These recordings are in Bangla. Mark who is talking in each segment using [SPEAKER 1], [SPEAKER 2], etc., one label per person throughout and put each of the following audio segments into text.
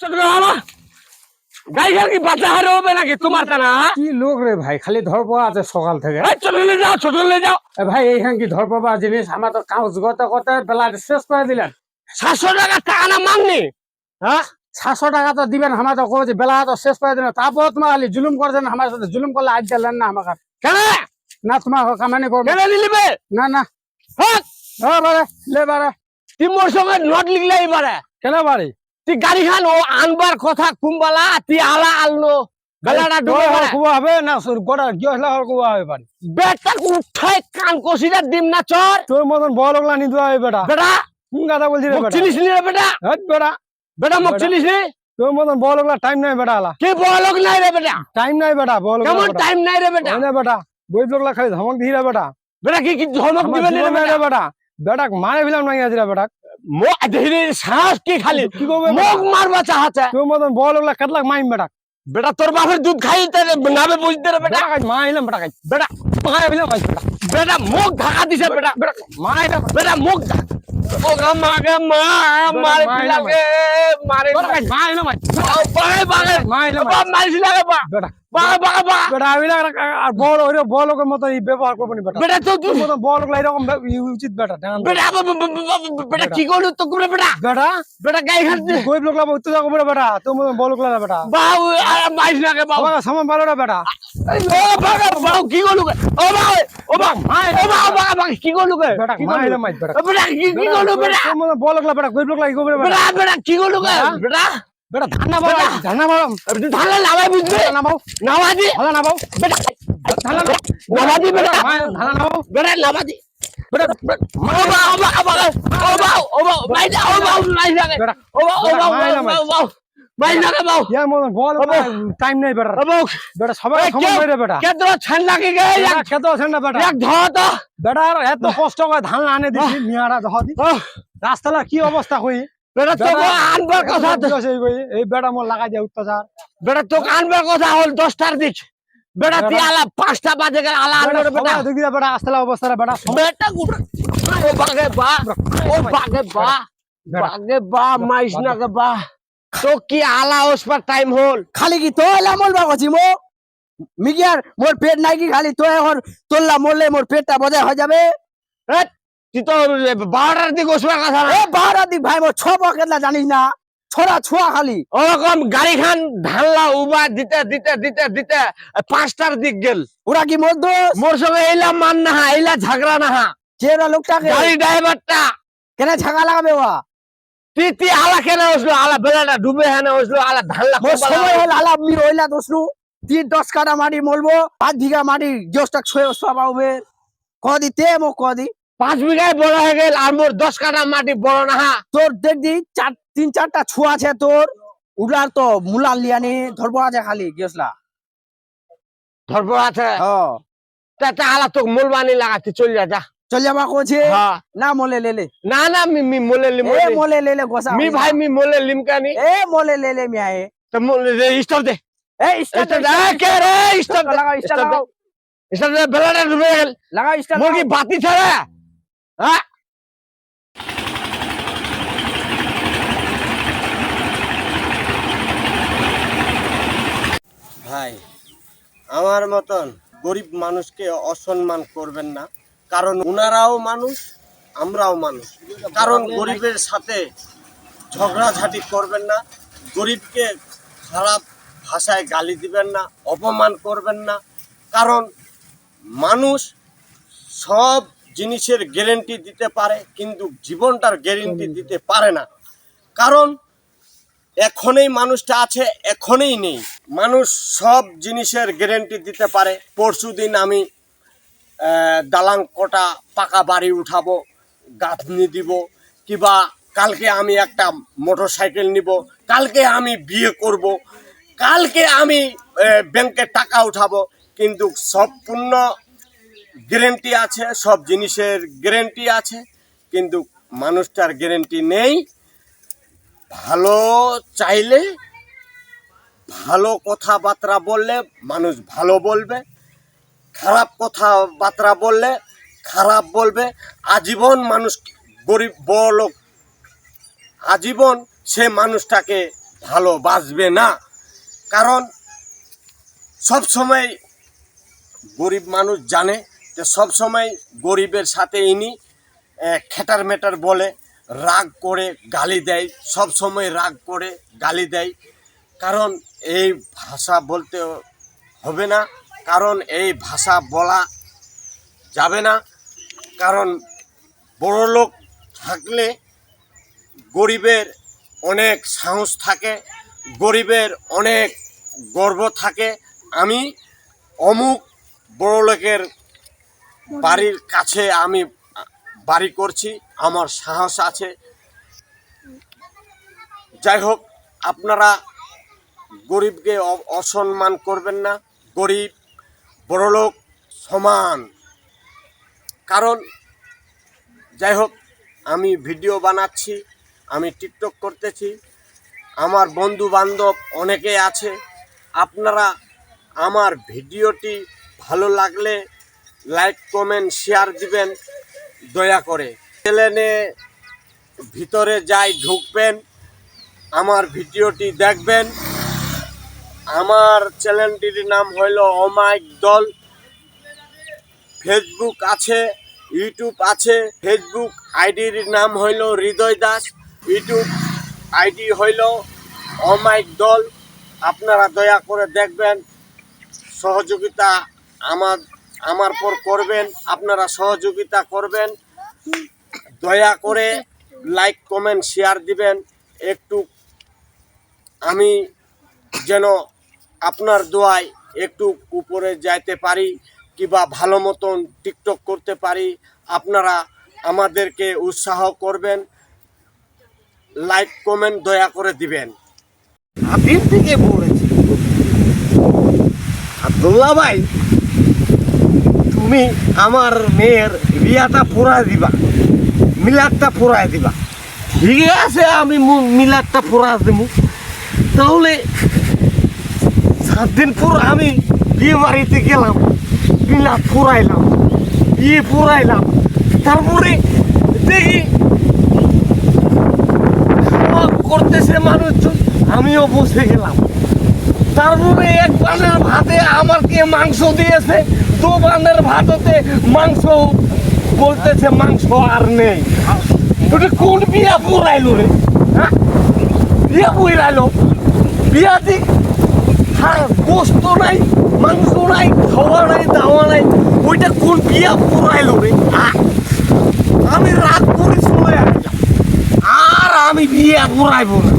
[SPEAKER 1] চলো বাবা গাই গাই কি বাচ্চা হারে হবে নাকি তোমার না হ্যাঁ?
[SPEAKER 2] কি লোক রে ভাই খালি আছে সকাল থেকে।
[SPEAKER 1] এই চলে যাও যাও।
[SPEAKER 2] এ ভাই এইখান কি ধর পাবা জিনিস? আমার তো কাগজ গত গত বেলা শেষ করে দিলেন।
[SPEAKER 1] সাতশো টাকা টাকা না হ্যাঁ?
[SPEAKER 2] সাতশো টাকা তো দিবেন আমার তো কবে বেলা তো শেষ করে দিলেন। তারপর তোমার খালি জুলুম করছেন আমার সাথে জুলুম করলে আজ দিলেন না আমাকে।
[SPEAKER 1] কেন?
[SPEAKER 2] না তোমার কামানি করব। না না।
[SPEAKER 1] হ্যাঁ?
[SPEAKER 2] বারে লে বারে।
[SPEAKER 1] সঙ্গে নোট লিখলে
[SPEAKER 2] কেন বাড়ি
[SPEAKER 1] তুই গাড়ি খান ও আনবার কথা কুম্বালা তুই আলা আলনো বেলাটা ডুবে।
[SPEAKER 2] কুয়া হবে না সুর গোটা গিয়ে কুয়া হবে বাড়ি
[SPEAKER 1] বেটা উঠাই কান কষিটা দিম না চর।
[SPEAKER 2] তোর মতন বড় লোকলা নিতে হবে বেটা।
[SPEAKER 1] বেটা
[SPEAKER 2] কোন কথা বলছি রে বেটা?
[SPEAKER 1] চিনিস নি রে বেটা?
[SPEAKER 2] হেৎ বেটা।
[SPEAKER 1] বেটা মুখ। চিনিস নি?
[SPEAKER 2] তোর মতন বড় লোকলা টাইম নাই বেটা আলা।
[SPEAKER 1] কি বড় লোক নাই রে বেটা?
[SPEAKER 2] টাইম নাই বেটা বড় লোকলা
[SPEAKER 1] কেমন টাইম নাই রে বেটা?
[SPEAKER 2] না বেটা। বই লোকলা খালি ধমক দিই রে বেটা।
[SPEAKER 1] বেটা কি কি ধমক দিবে নি রে
[SPEAKER 2] জীবন নাই
[SPEAKER 1] বেটা
[SPEAKER 2] রে বেটা। বেটা মারে ফেলাম নাই আজ রে বেটা
[SPEAKER 1] সাহস কি খালি? মুখ মারবা চাহাতে।
[SPEAKER 2] তোর মতন বড় লোকলা কাটলাক মাইম বেটা।
[SPEAKER 1] বেটা তোর বাপের দুধ খাইতে নাবে বুঝতে রে বেটা।
[SPEAKER 2] বেটা কাজ মা এলাম বেটা কাজ
[SPEAKER 1] বেটা
[SPEAKER 2] কাজ বেটা।
[SPEAKER 1] বেটা মুখ ঢাকা দিছে বেটা। বেটা
[SPEAKER 2] মা এলাম।
[SPEAKER 1] বেটা মুখ ও গা মা মারে
[SPEAKER 2] মা
[SPEAKER 1] মারে
[SPEAKER 2] বেটা কাজ মা এলাম কাজ
[SPEAKER 1] লাগে
[SPEAKER 2] বেটা আমি না আর বড় ওরে বড় লোকের মতো ব্যবহার করব না বেটা।
[SPEAKER 1] বেটা তো
[SPEAKER 2] তোর মতন বড় লোকলা এরকম উচিত বেটা
[SPEAKER 1] বেটা বেটা কি করল তো করে বেটা?
[SPEAKER 2] বেটা?
[SPEAKER 1] বেটা গাই খাচ্ছে
[SPEAKER 2] গরিব লোকলা উত্তর যাব বেটা তোর মতন বড় লোকলা না বেটা।
[SPEAKER 1] বাবু মারিস লাগে বাবু
[SPEAKER 2] সামান ভালো না বেটা।
[SPEAKER 1] ও বাবা বাবু কি করল? ও বাবা ও বাবা ও বাবা বাবা কি করল?
[SPEAKER 2] বেটা
[SPEAKER 1] কি করল?
[SPEAKER 2] বেটা।
[SPEAKER 1] বেটা কি করল বেটা?
[SPEAKER 2] তোর বড় বেটা গরিব বেটা।
[SPEAKER 1] বেটা কি করল? বেটা?
[SPEAKER 2] বেটা ধান না বাবা
[SPEAKER 1] বেটা।
[SPEAKER 2] ধান না বাবা
[SPEAKER 1] ধান নামাই বুঝবে
[SPEAKER 2] না বাবা
[SPEAKER 1] নামাজি
[SPEAKER 2] ধান না বাবা
[SPEAKER 1] বেটা
[SPEAKER 2] ধান না
[SPEAKER 1] নামাজি বেটা।
[SPEAKER 2] মা ধান না বাবা
[SPEAKER 1] বেটা নামাজি।
[SPEAKER 2] টাইম নেই বেটা। বেটা সবাই হয়ে বেটা।
[SPEAKER 1] কে লাগে
[SPEAKER 2] বেটা, এত কষ্ট করে ধান আনে
[SPEAKER 1] ওহ,
[SPEAKER 2] রাস্তাটা কি অবস্থা হই
[SPEAKER 1] বেটা তোকে আনবার কথা তো
[SPEAKER 2] এই বেটা মোর লাগাই যায় অত্যাচার
[SPEAKER 1] বেটা তোকে আনবার কথা হল দশটার দিক। বেটা তুই আলা পাঁচটা বাজে গেলে আলা আনবার বেটা
[SPEAKER 2] বেটা দেখি বেটা আসলে অবস্থা বেটা
[SPEAKER 1] বেটা গুড় ও বাগে বা ও বাগে বা বাগে বা মাইস না গে বা। তো কি আলা ওসবার টাইম হল?
[SPEAKER 3] খালি কি তো এলা মরবা কছি মো? মিগিয়ার মোর পেট নাই কি খালি? তো এখন তোল্লা মরলে মোর পেটটা বজায় হয়ে যাবে।
[SPEAKER 1] তুই তো বারোটার দিকে ওসবার কথা
[SPEAKER 3] এ ভাই মোর ছ পকেটলা জানিস না। ছড়া ছোয়া খালি।
[SPEAKER 1] ওরকম গাড়ি খান উবা দিতে দিতে দিতে দিতে পাঁচটার দিক গেল।
[SPEAKER 3] ওরা কি মোর দোষ?
[SPEAKER 1] মোর সঙ্গে এইলা মান না হা এইলা ঝগড়া না হা
[SPEAKER 3] যে ওরা লোকটাকে?
[SPEAKER 1] গাড়ি ড্রাইভারটা।
[SPEAKER 3] কেন ঝাঁকা লাগাবে ওয়া
[SPEAKER 1] তুই তুই আলা কেন আলা বেলাটা ডুবে হেন আলা
[SPEAKER 3] মোর সময়
[SPEAKER 1] আলা-
[SPEAKER 3] হল ওইলা তিন দশ কাটা মাটি মলবো পাঁচ বিঘা মাটি জোসটা ছয় ওসবা পাবে কদি তে মো কদি।
[SPEAKER 1] পাঁচ বিঘায় বড় হয়ে গেল আর মোর দশ কাঠা মাটি বড় না হা
[SPEAKER 3] তোর দেখবি চার তিন চারটা ছুয়া আছে তোর। উড়ার তো মুলার লিয়ানি ধরবো আছে খালি গেছলা।
[SPEAKER 1] ধরবো আছে?
[SPEAKER 3] ও
[SPEAKER 1] তাতে আলা তোকে মোলবানি লাগাতে চল যা যা।
[SPEAKER 3] চল যাবা কোছে
[SPEAKER 1] হ্যাঁ।
[SPEAKER 3] না মলে লেলে
[SPEAKER 1] না না মি মি মোলে লিম
[SPEAKER 3] এ মলে লেলে গোসা
[SPEAKER 1] মি ভাই মি মোলে লিমকানি
[SPEAKER 3] এ মলে লেলে মিয়ায়ে
[SPEAKER 1] তো মোলে স্টপ দে।
[SPEAKER 3] এ স্টার্ট
[SPEAKER 1] স্টপ দে কে রে? স্টপ
[SPEAKER 3] লাগাও স্টার্ট লাগাও।
[SPEAKER 1] স্টপ দে বেলাটা ডুবে গেল।
[SPEAKER 3] লাগাও স্টার্ট
[SPEAKER 1] মুরগি বাতি ছাড়া? হ্যাঁ
[SPEAKER 4] ভাই, আমার মতন গরিব মানুষকে অসম্মান করবেন না। কারণ ওনারাও মানুষ, আমরাও মানুষ। কারণ গরিবের সাথে ঝগড়াঝাটি করবেন না। গরিবকে খারাপ ভাষায় গালি দিবেন না, অপমান করবেন না। কারণ মানুষ সব জিনিসের গ্যারেন্টি দিতে পারে, কিন্তু জীবনটার গ্যারেন্টি দিতে পারে না। কারণ এখনই মানুষটা আছে, এখনই নেই। মানুষ সব জিনিসের গ্যারেন্টি দিতে পারে। পরশু দিন আমি দালাং কটা পাকা বাড়ি উঠাবো, গাঁথনি দিব, কিবা কালকে আমি একটা মোটর সাইকেল নিব, কালকে আমি বিয়ে করব, কালকে আমি ব্যাংকে টাকা উঠাবো, কিন্তু সম্পূর্ণ গ্যারেন্টি আছে, সব জিনিসের গ্যারেন্টি আছে, কিন্তু মানুষটার গ্যারেন্টি নেই। ভালো চাইলে, ভালো কথাবার্তা বললে মানুষ ভালো বলবে, খারাপ কথাবার্তা বললে খারাপ বলবে। আজীবন মানুষ গরিব, বড় আজীবন সে মানুষটাকে
[SPEAKER 5] ভালোবাসবে না। কারণ সব সময় গরিব মানুষ জানে যে সব সময় গরিবের সাথে ইনি খেটার মেটার বলে, রাগ করে গালি দেয়, সব সময় রাগ করে গালি দেয়। কারণ এই ভাষা বলতে হবে না, কারণ এই ভাষা বলা যাবে না। কারণ বড় লোক থাকলে গরিবের অনেক সাহস থাকে, গরিবের অনেক গর্ব থাকে। আমি অমুক বড় লোকের বাড়ির কাছে আমি বাড়ি করছি, আমার সাহস আছে। যাই হোক, আপনারা গরিবকে অসম্মান করবেন না, গরিব, বড়লোক, সমান। কারণ, যাই হোক, আমি ভিডিও বানাচ্ছি, আমি টিকটক করতেছি, আমার বন্ধু বান্ধব অনেকে আছে। আপনারা আমার ভিডিওটি ভালো লাগলে লাইক, কমেন্ট, শেয়ার দিবেন, দয়া করে। চ্যানেলে ভিতরে যাই ঢুকবেন, আমার ভিডিওটি দেখবেন। আমার চ্যানেলটির নাম হইল অমায়িক দল। ফেসবুক আছে, ইউটিউব আছে, ফেসবুক আইডির নাম হইল হৃদয় দাস। ইউটিউব আইডি হইল অমায়িক দল। আপনারা দয়া করে দেখবেন। সহযোগিতা আমার আমার পর করবেন, আপনারা সহযোগিতা করবেন। দয়া করে লাইক কমেন্ট শেয়ার দিবেন। একটু আমি যেন আপনার দোয়ায় একটু উপরে যাইতে পারি, কিংবা ভালো মতন টিকটক করতে পারি, আপনারা আমাদেরকে উৎসাহ করবেন। লাইক কমেন্ট দয়া করে দিবেন।
[SPEAKER 4] আবির থেকে পড়েছি আব্দুল্লাহ ভাই। তুমি আমার মেয়ের বিয়াটা পুরাই দিবা, মিলাদটা পুরাই দিবা। ঠিক আছে, আমি মিলাদটা পুরা দেবো তাহলে সাত দিন পর আমি বিয়ে বাড়িতে গেলাম, মিলাদ পুরাইলাম, বিয়ে পুরাইলাম। তারপরে দেখি করতেছে মানুষজন, আমিও বসে গেলাম। তারপরে এক পানের ভাতে আমাকে মাংস দিয়েছে দু পানের ভাততে মাংস বলতেছে মাংস আর নেই। ওটা কোন বিয়া পুরাইলো রে? হ্যাঁ? বিয়া পুরাইলো? বিয়াতে হ্যাঁ গোস্ত নাই, মাংস নাই, খাওয়া নাই, দাওয়া নাই, ওইটা কোন বিয়া পুরাইলো রে? হ্যাঁ? আমি রাগ করে আসলাম। আর আমি বিয়া পুরাইবো না।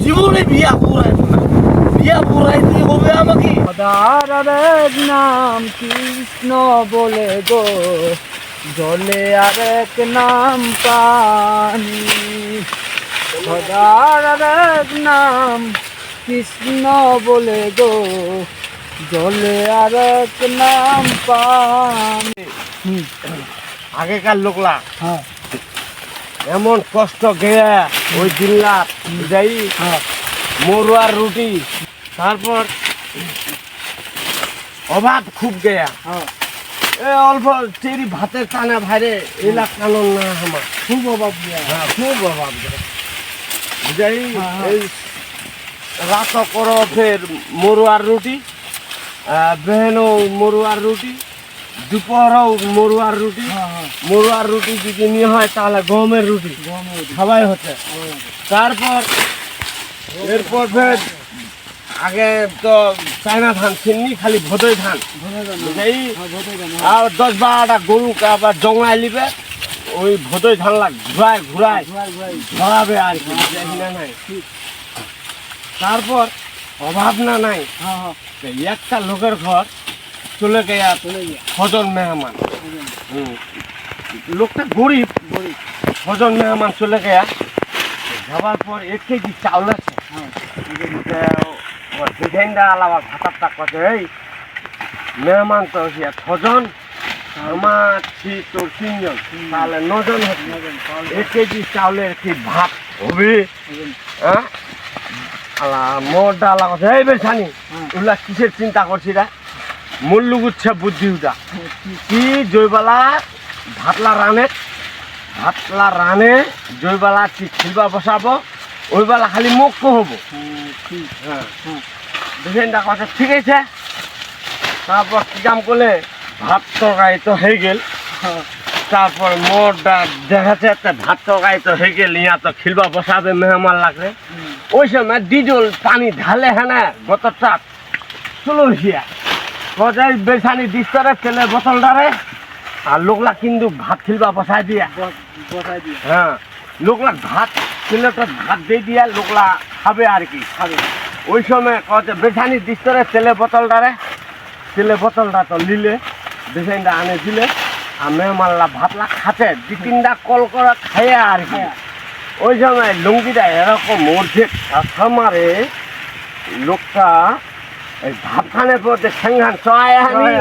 [SPEAKER 4] জীবনে বিয়া পুরাইবো না। বিয়া পুরাইতে হবে আমাকে।
[SPEAKER 6] খোদার নাম কৃষ্ণ বলে গো জলে আরেক নাম পানি। খোদার আরেক নাম কৃষ্ণ বলে গো জলে আরেক নাম পানি।
[SPEAKER 4] আগেকার লোকলা
[SPEAKER 6] হ্যাঁ।
[SPEAKER 4] এমন কষ্ট গেয়া ওই জিল্লা যাই
[SPEAKER 6] হ্যাঁ।
[SPEAKER 4] মরুয়ার রুটি। তারপর অভাব খুব গেয়া।
[SPEAKER 6] হ্যাঁ।
[SPEAKER 4] এ অল্প তেরি ভাতের টানা ভাইরে এলা কানন না আমার।
[SPEAKER 6] খুব অভাব দিয়া
[SPEAKER 4] হ্যাঁ খুব অভাব গেয়া। যাই
[SPEAKER 6] হ্যাঁ।
[SPEAKER 4] এই রাত করো ফের মরুয়ার রুটি বেহেনও মরুয়ার রুটি দুপুরও মরুয়ার রুটি
[SPEAKER 6] হ্যাঁ
[SPEAKER 4] মরুয়ার রুটি যদি নিয়ে হয় তাহলে গমের রুটি।
[SPEAKER 6] গমের
[SPEAKER 4] সবাই হচ্ছে। তারপর এরপর ফের আগে তো চায়না ধান ছিননি খালি ভদই ধান। বুঝাই আর দশ বারোটা গরু আবার জমায় নিবে ওই ভদই ধান লাগ ঘুরায় ঘুরায় ধরাবে আর কি না নাই? তারপর অভাব না নাই একটা লোকের ঘর চলে গেয়া ছজন মেহমান। হুম। লোকটা গরিব গরিব ছজন মেহমান চলে গেয়া যাওয়ার পর এক কেজি চাউল আছে। ডিজাইনটা আলাদা ভাতারটা কথা এই মেহমান তো হিয়া ছজন আমার ছি তোর তিনজন। তাহলে নজন এক কেজি চাউলের কি ভাত। হবে। হ্যাঁ? আলা মোরটা আলা কথা। এই বেশানি ওগুলা কিসের চিন্তা করছি রা? মূল্য গুচ্ছে বুদ্ধি উঠা কি জৈবালা ভাতলা রানে? ভাতলা রানে জৈবালা কি খিলবা বসাবো ওইবেলা খালি মুখ হব। হ্যাঁ। ডিজাইনটা কথা ঠিক আছে? তারপর কি কাম করলে? ভাত তরকারি তো হয়ে গেল। তারপর মোরটা দেখাচ্ছে একটা ভাত তরকারি তো হয়ে গেল ইয়া তো খিলবা বসাবে মেহমান লাগবে ওই সময় ডিজল পানি ঢালে হ্যাঁ গত চাপ চলো হিয়া গজাই বেসানি দিস্তরে বোতলটারে আর লোকলা কিন্তু ভাত খিলবা বসাই দিয়া।
[SPEAKER 6] বসাই দিয়ে।
[SPEAKER 4] হ্যাঁ লোকলা ভাত প্লেটত ভাত দিয়ে দিয়া লোকলা খাবে আর কি, খাবে। ওই সময় কত বেছানি দিস্তরে তেলে বোতলটারে তেলে বোতলটা তো নিলে বেছানিটা আনে দিলে। আর মেহমানলা ভাতলা খাতে দু তিনটা কল করে খাইয়া আর কি। ওই সময় লুঙ্গিটা এরকম মধ্যে মারে, লোকটা ভাত খানের পর ঠেঙ্গান চয় আনি।